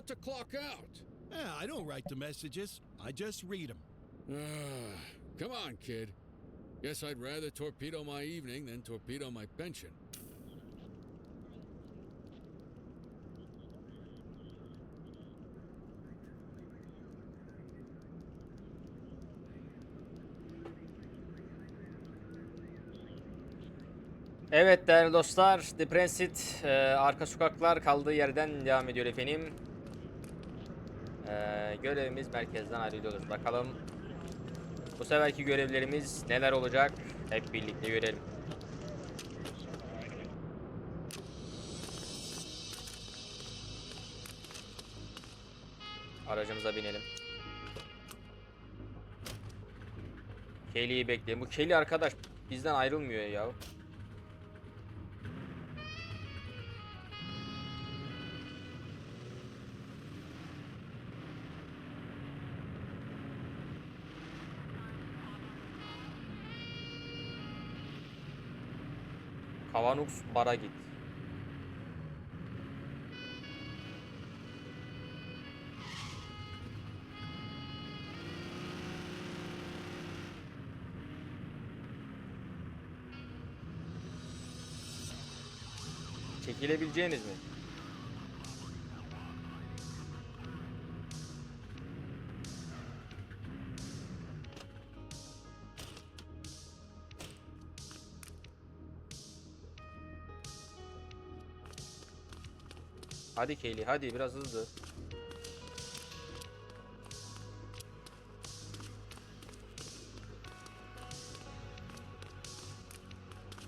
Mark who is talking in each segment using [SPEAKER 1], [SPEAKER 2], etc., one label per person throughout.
[SPEAKER 1] about to clock out.
[SPEAKER 2] Yeah, I don't write the messages. I just read them.
[SPEAKER 1] Ah, come on, kid. Guess I'd rather torpedo my evening than torpedo my pension.
[SPEAKER 3] Evet değerli dostlar, The e, arka sokaklar kaldığı yerden devam ediyor efendim. E, görevimiz merkezden ayrılıyoruz. Bakalım bu seferki görevlerimiz neler olacak? Hep birlikte görelim. Aracımıza binelim. Kelly'yi bekleyin. Bu Kelly arkadaş bizden ayrılmıyor ya. Kavanux bara git. Çekilebileceğiniz mi? Hadi Kaylee hadi biraz hızlı.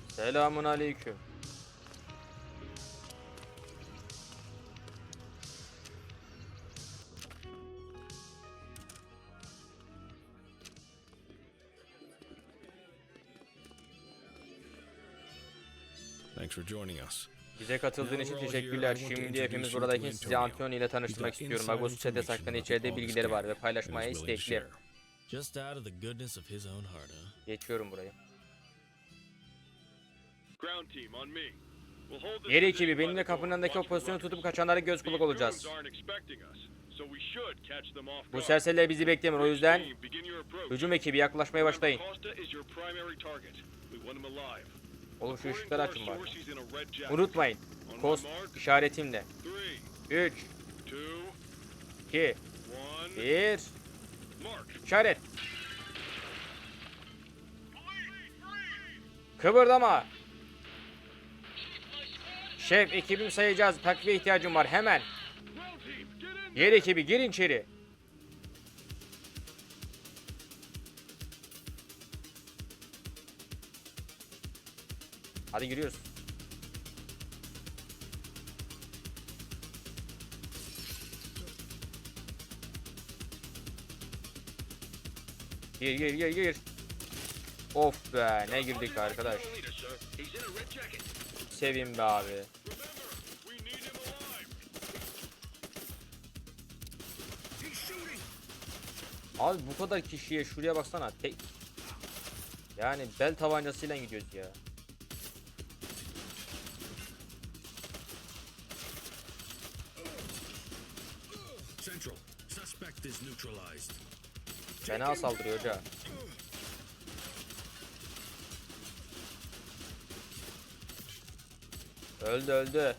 [SPEAKER 3] Selamun aleyküm.
[SPEAKER 4] Thanks for joining us.
[SPEAKER 3] Bize katıldığın için teşekkürler. Şimdi hepimiz buradayken sizi Antonio ile tanıştırmak istiyorum. Agus çete saklanı içeride bilgileri var ve paylaşmaya istekli. Geçiyorum
[SPEAKER 5] this
[SPEAKER 3] Yeri ekibi benimle kapının
[SPEAKER 5] watch
[SPEAKER 3] pozisyonu tutup kaçanlara göz kulak olacağız. Bu serseriler bizi beklemiyor. O yüzden hücum ekibi yaklaşmaya başlayın. Oğlum şu ışıkları açın bari. Unutmayın. Kost işaretimle.
[SPEAKER 5] three,
[SPEAKER 3] 3,
[SPEAKER 5] two,
[SPEAKER 3] 2,
[SPEAKER 5] one,
[SPEAKER 3] 1.
[SPEAKER 5] mark.
[SPEAKER 3] İşaret. Kıvırdama. Şef ekibim sayacağız. Takviye ihtiyacım var hemen. Yer ekibi girin içeri. Hadi giriyoruz. Gir gir gir gir. Of be ne girdik arkadaş. Sevin be abi. Abi bu kadar kişiye şuraya baksana. Tek... Yani bel tabancasıyla gidiyoruz ya. Fena saldırıyor hoca. Öldü öldü.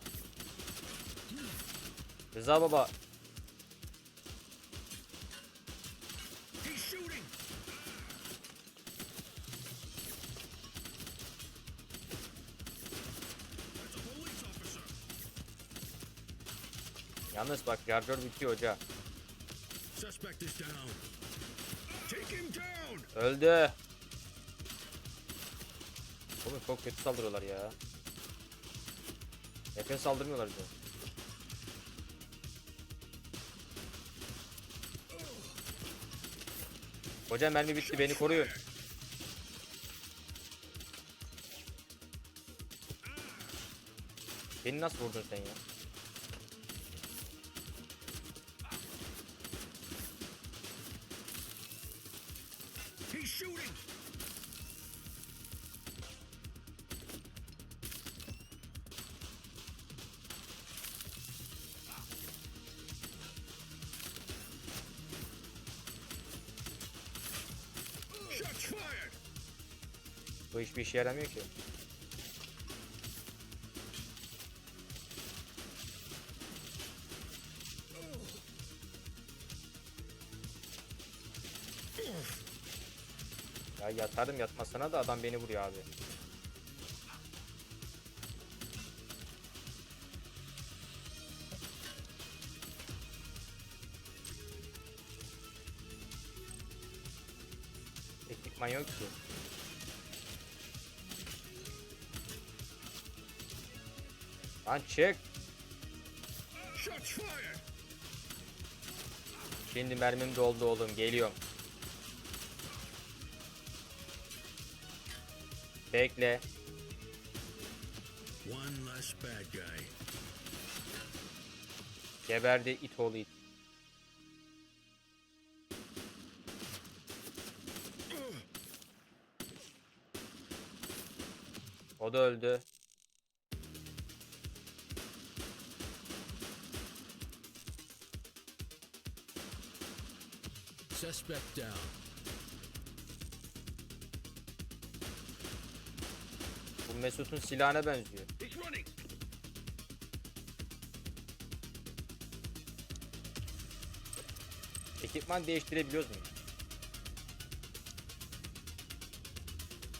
[SPEAKER 3] Rıza baba. Yalnız bak şarjör bitiyor hoca. Öldü. Oğlum çok kötü saldırıyorlar ya. Yakın saldırmıyorlar bize. Hocam mermi bitti beni koruyun. Beni nasıl vurdun sen ya? Bu hiçbir işe yaramıyor ki. Ya yatarım yatmasına da adam beni vuruyor abi. Ekipman yok ki. Lan çık. Şimdi mermim doldu oğlum geliyorum. Bekle.
[SPEAKER 4] One less bad guy.
[SPEAKER 3] Geberdi it oğlu it. O da öldü.
[SPEAKER 1] Suspect down.
[SPEAKER 3] Bu Mesut'un silahına benziyor. Ekipman değiştirebiliyoruz mu?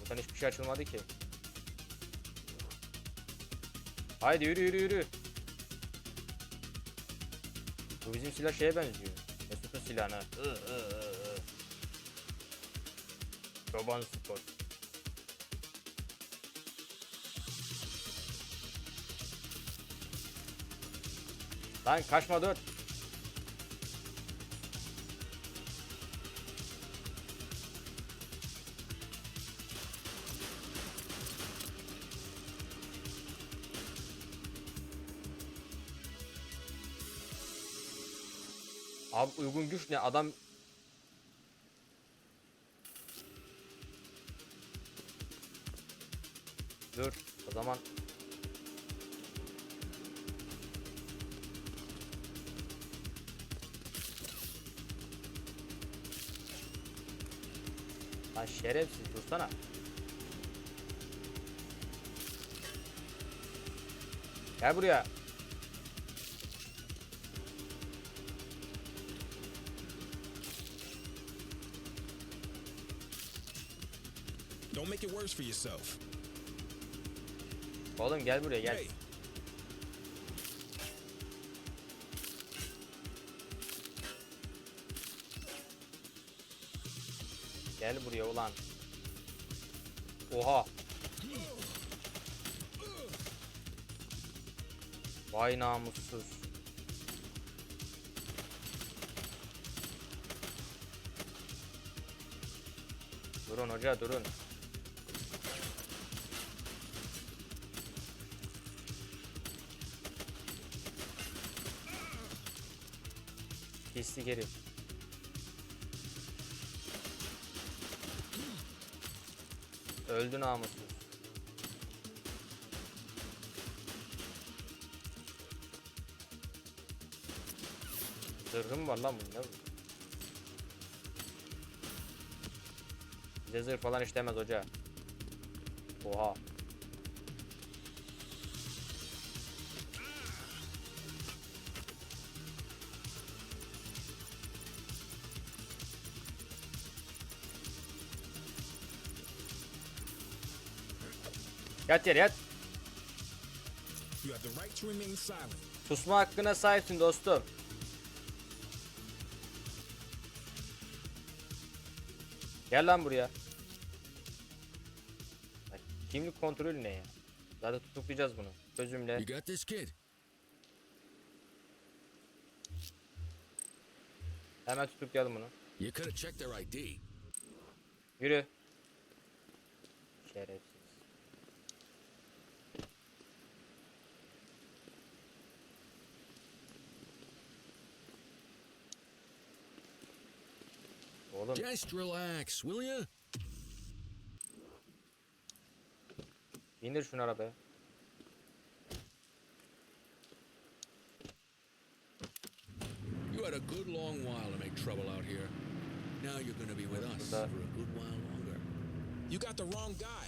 [SPEAKER 3] Buradan hiçbir şey açılmadı ki. Haydi yürü yürü yürü. Bu bizim silah şeye benziyor. Ih, ih, ih, ih. Çoban spor. Lan kaçma dur. Abi uygun güç ne? Adam Dur. O zaman Lan şerefsiz dursana. Gel buraya.
[SPEAKER 6] Worse for yourself.
[SPEAKER 3] Oğlum gel buraya gel.
[SPEAKER 6] Hey.
[SPEAKER 3] Gel buraya ulan. Oha. Vay namussuz. Durun hoca durun. Pislik herif. Öldü namussuz. Zırhım var lan bunun ne? Bize zırh falan işlemez hoca. Oha. Yat yere yat.
[SPEAKER 6] You have the right to remain silent.
[SPEAKER 3] Susma hakkına sahipsin dostum. Gel lan buraya. Bak, Kimlik kontrolü ne ya? Zaten tutuklayacağız bunu. Çözümle.
[SPEAKER 1] You got this, kid?
[SPEAKER 3] Hemen tutuklayalım bunu.
[SPEAKER 1] You could have checked their ID.
[SPEAKER 3] Yürü. Şerefsiz. Oğlum
[SPEAKER 1] Just relax, will you?
[SPEAKER 3] indir şunu arabaya.
[SPEAKER 1] You had a good long while to make trouble out here. Now you're gonna be with us for a good while longer.
[SPEAKER 6] You got the wrong guy.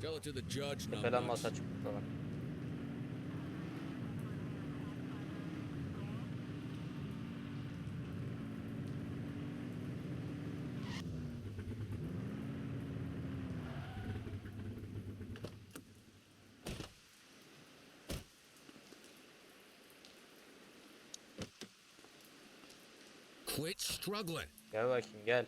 [SPEAKER 1] Tell it to the judge,
[SPEAKER 3] Tepeden
[SPEAKER 1] numbnuts.
[SPEAKER 3] masa çıktı
[SPEAKER 4] Quit struggling.
[SPEAKER 3] Gel bakayım gel.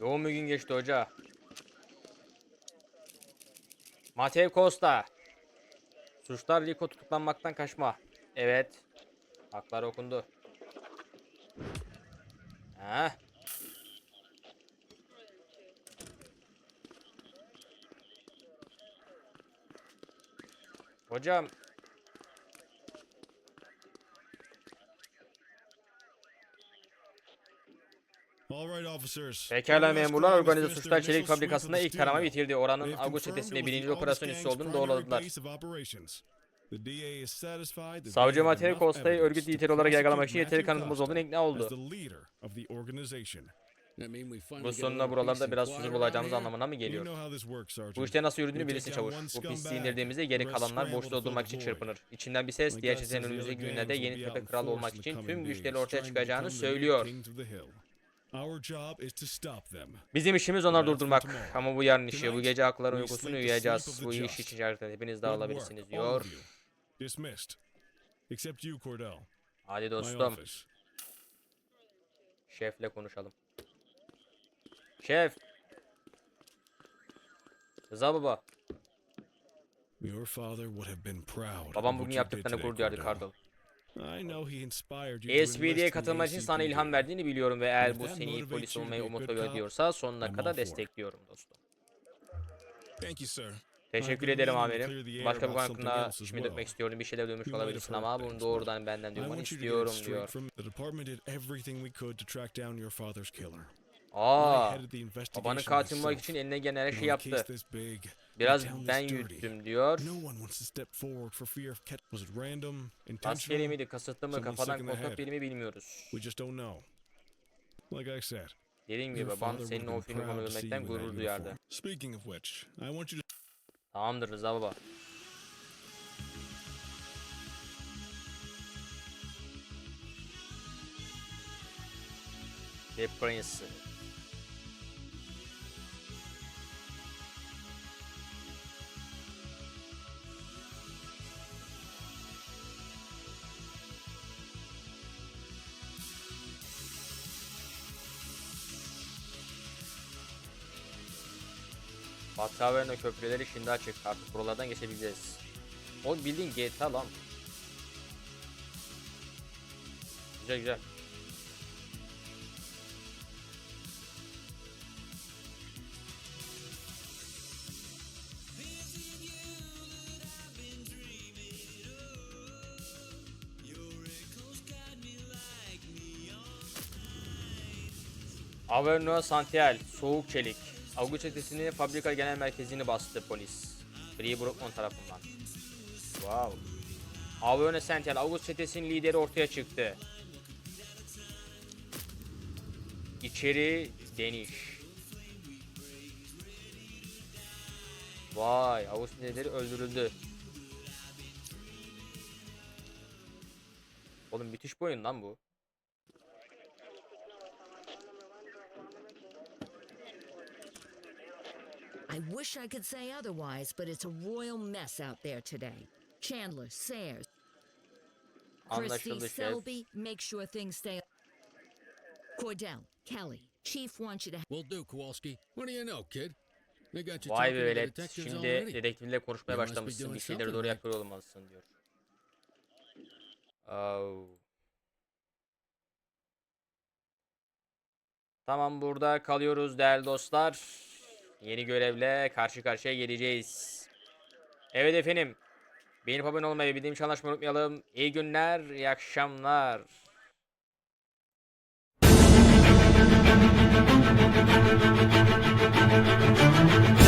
[SPEAKER 3] Yoğun bir gün geçti hoca. Mateo Costa. Suçlar Rico tutuklanmaktan kaçma. Evet. Haklar okundu. Heh. Hocam
[SPEAKER 2] All right, officers.
[SPEAKER 3] Pekala memurlar organize suçlar çelik fabrikasında ilk tarama bitirdi. Oranın
[SPEAKER 2] confirmed
[SPEAKER 3] çetesinde birinci operasyon üssü olduğunu doğruladılar. Savcı Mateo Costa'yı örgüt lideri olarak yargılamak için yeteri kanıtımız olduğunu ikna oldu. Bu
[SPEAKER 1] get a
[SPEAKER 3] sonunda
[SPEAKER 1] little
[SPEAKER 3] buralarda biraz huzur bulacağımız anlamına mı geliyor? Bu işte nasıl yürüdüğünü bilirsin çavuş. Bu pisliği indirdiğimizde
[SPEAKER 2] the
[SPEAKER 3] geri kalanlar boşta doldurmak
[SPEAKER 2] the
[SPEAKER 3] için çırpınır. İçinden bir ses diğer
[SPEAKER 2] the
[SPEAKER 3] önümüzdeki günlerde yeni tepe kralı olmak için
[SPEAKER 2] coming
[SPEAKER 3] tüm güçleri ortaya çıkacağını söylüyor.
[SPEAKER 2] kings of the hill. Our job is to stop them.
[SPEAKER 3] Bizim işimiz onları durdurmak. Ama bu yarın işi. Bu gece hakların
[SPEAKER 2] we
[SPEAKER 3] uykusunu uyuyacağız.
[SPEAKER 2] sleep of the
[SPEAKER 3] Bu iş için şartlar hepiniz dağılabilirsiniz diyor. Hadi dostum. Şefle konuşalım. Şef. Rıza baba.
[SPEAKER 2] Your father would have been proud.
[SPEAKER 3] Babam bugün
[SPEAKER 2] today,
[SPEAKER 3] gurur duyardı
[SPEAKER 2] in the
[SPEAKER 3] katılmak için sana ilham verdiğini biliyorum ve eğer bu seni iyi polis olmayı
[SPEAKER 2] be a good
[SPEAKER 3] motive
[SPEAKER 2] cop,
[SPEAKER 3] ediyorsa sonuna kadar destekliyorum dostum.
[SPEAKER 6] Thank you, sir.
[SPEAKER 3] Teşekkür ederim amirim. Başka bir konu hakkında
[SPEAKER 2] well.
[SPEAKER 3] dökmek istiyorum. Bir şeyler
[SPEAKER 2] might
[SPEAKER 3] olabilirsin ama bunu doğrudan benden duymanı istiyorum diyor. Aa, babanın katil
[SPEAKER 2] myself.
[SPEAKER 3] için
[SPEAKER 2] on a case
[SPEAKER 3] yaptı. Biraz ben yürüttüm diyor. Rastgele miydi, kasıtlı mı, kafadan kontrol
[SPEAKER 2] head.
[SPEAKER 3] biri mi bilmiyoruz. Dediğim gibi
[SPEAKER 2] father
[SPEAKER 3] senin o filmi
[SPEAKER 2] in that
[SPEAKER 3] gurur duyardı. Tamamdır Rıza baba. The Prince. Batı köprüleri şimdi açık. Artık buralardan geçebileceğiz. O bildiğin GTA lan. Güzel güzel. Averno Santial, soğuk çelik. Avgu çetesinin fabrika genel merkezini bastı polis. Free Brookman tarafından. Wow. Averno Santial, Avgu çetesinin lideri ortaya çıktı. İçeri deniş. Vay, Avgu lideri öldürüldü. Oğlum müthiş bir oyun lan bu.
[SPEAKER 7] I wish I could say otherwise, but it's a royal mess out there today. Chandler, Sayers, Christy,
[SPEAKER 3] Anlaşıldı şef.
[SPEAKER 7] Selby, make sure things stay. Cordell, Kelly, Chief wants you to.
[SPEAKER 1] Will do, Kowalski. What do you know, kid? They got you
[SPEAKER 3] Vay
[SPEAKER 1] talking
[SPEAKER 3] be
[SPEAKER 1] to the
[SPEAKER 3] velet.
[SPEAKER 1] detectives
[SPEAKER 3] Şimdi
[SPEAKER 1] already.
[SPEAKER 3] dedektifle konuşmaya
[SPEAKER 1] You must be
[SPEAKER 3] başlamışsın.
[SPEAKER 1] doing
[SPEAKER 3] Bir şeyleri
[SPEAKER 1] something
[SPEAKER 3] doğru
[SPEAKER 1] right.
[SPEAKER 3] yapıyor olmalısın diyor. Oh. Tamam burada kalıyoruz değerli dostlar. Yeni görevle karşı karşıya geleceğiz. Evet efendim. Beğenip abone olmayı, bildiğim çalışmayı unutmayalım. İyi günler, iyi akşamlar. Thank you.